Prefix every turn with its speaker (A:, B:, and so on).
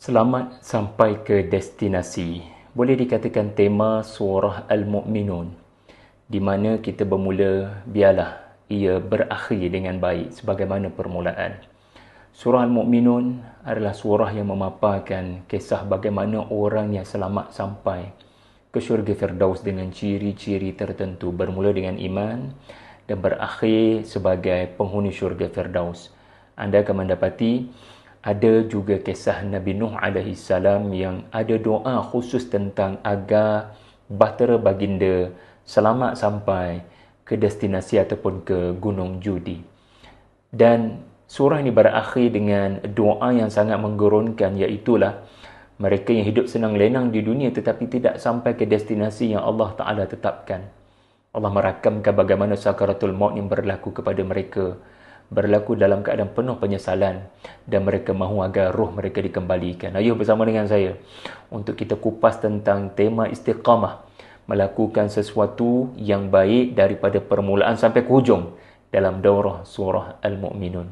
A: Selamat sampai ke destinasi. Boleh dikatakan tema surah Al-Mu'minun di mana kita bermula biarlah ia berakhir dengan baik sebagaimana permulaan. Surah Al-Mu'minun adalah surah yang memaparkan kisah bagaimana orang yang selamat sampai ke syurga Firdaus dengan ciri-ciri tertentu bermula dengan iman dan berakhir sebagai penghuni syurga Firdaus. Anda akan mendapati ada juga kisah Nabi Nuh alaihi salam yang ada doa khusus tentang agar bahtera baginda selamat sampai ke destinasi ataupun ke Gunung Judi. Dan surah ini berakhir dengan doa yang sangat menggurunkan iaitu mereka yang hidup senang lenang di dunia tetapi tidak sampai ke destinasi yang Allah Taala tetapkan. Allah merakamkan bagaimana sakaratul maut yang berlaku kepada mereka berlaku dalam keadaan penuh penyesalan dan mereka mahu agar roh mereka dikembalikan. Ayuh bersama dengan saya untuk kita kupas tentang tema istiqamah melakukan sesuatu yang baik daripada permulaan sampai ke hujung dalam daurah surah Al-Mu'minun.